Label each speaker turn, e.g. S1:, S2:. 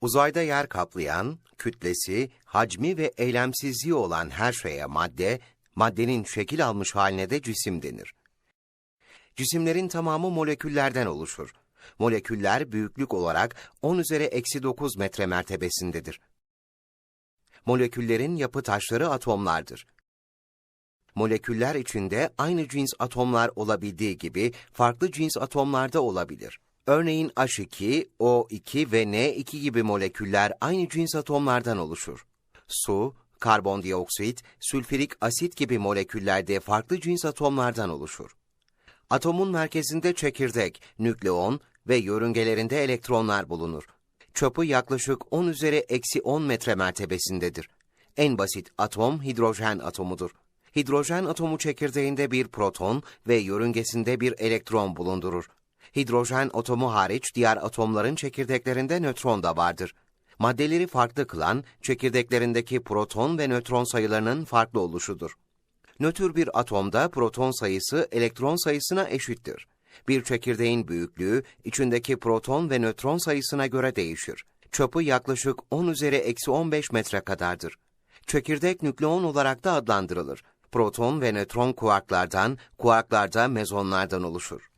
S1: Uzayda yer kaplayan, kütlesi, hacmi ve eylemsizliği olan her şeye madde, maddenin şekil almış haline de cisim denir. Cisimlerin tamamı moleküllerden oluşur. Moleküller büyüklük olarak 10 üzeri eksi 9 metre mertebesindedir. Moleküllerin yapı taşları atomlardır. Moleküller içinde aynı cins atomlar olabildiği gibi farklı cins atomlarda olabilir. Örneğin H2, O2 ve N2 gibi moleküller aynı cins atomlardan oluşur. Su, karbondioksit, sülfürik asit gibi moleküllerde farklı cins atomlardan oluşur. Atomun merkezinde çekirdek, nükleon ve yörüngelerinde elektronlar bulunur. Çapı yaklaşık 10 üzeri eksi 10 metre mertebesindedir. En basit atom hidrojen atomudur. Hidrojen atomu çekirdeğinde bir proton ve yörüngesinde bir elektron bulundurur. Hidrojen atomu hariç diğer atomların çekirdeklerinde nötron da vardır. Maddeleri farklı kılan çekirdeklerindeki proton ve nötron sayılarının farklı oluşudur. Nötr bir atomda proton sayısı elektron sayısına eşittir. Bir çekirdeğin büyüklüğü içindeki proton ve nötron sayısına göre değişir. Çapı yaklaşık 10 üzeri eksi 15 metre kadardır. Çekirdek nükleon olarak da adlandırılır. Proton ve nötron kuarklardan, kuarklar da mezonlardan oluşur.